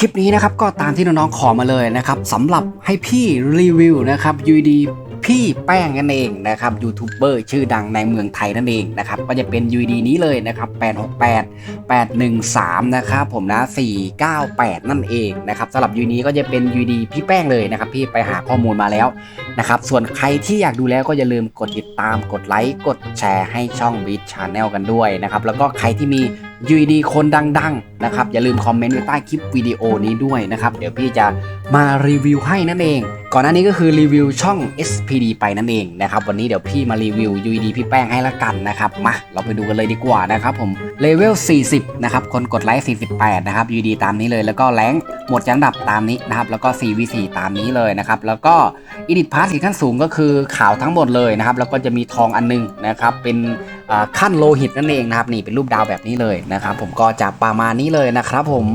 คลิปนี้นะครับก็ตามที่น้องๆขอมาเลยนะครับสำหรับให้พี่รีวิวนะครับ UD พี่แป้งนั่นเองนะครับยูทูบเบอร์ชื่อดังในเมืองไทยนั่นเองนะครับก็จะเป็น UD นี้เลยนะครับ868 813นะครับผมนะ498 นั่นเองนะครับสำหรับ UD นี้ก็จะเป็น UD พี่แป้งเลยนะครับพี่ไปหาข้อมูลมาแล้วนะครับส่วนใครที่อยากดูแล้วก็อย่าลืมกดติดตามกดไลค์กดแชร์ให้ช่อง b ิ t Channel กันด้วยนะครับแล้วก็ใครที่มี UD คนดังๆนะครับอย่าลืมคอมเมนต์ไว้ใต้คลิปวิดีโอนี้ด้วยนะครับเดี๋ยวพี่จะมารีวิวให้นั่นเอง ก่อนหน้านี้ก็คือรีวิวช่อง SPD ไปนั่นเองนะครับวันนี้เดี๋ยวพี่มารีวิว UD พี่แป้งให้ละกันนะครับมาเราไปดูกันเลยดีกว่านะครับผมเลเวล 40 นะครับคนกดไลค์ 48 นะครับ UD ตามนี้เลย แล้วก็แรงหมดจังดับตามนี้นะครับแล้วก็ 4v4 ตามนี้เลยนะครับแล้วก็อิดิทพาร์ทขั้นสูงก็คือขาวทั้งหมดเลยนะครับแล้วก็จะมีทองอันหนึงนะครับเป็น ขั้นโลหิตนั่นเองนะครับนี่เป็นรูปดาวแบบนี้เลยนะครับผมก็จะประมาณนี้เลยนะครับผม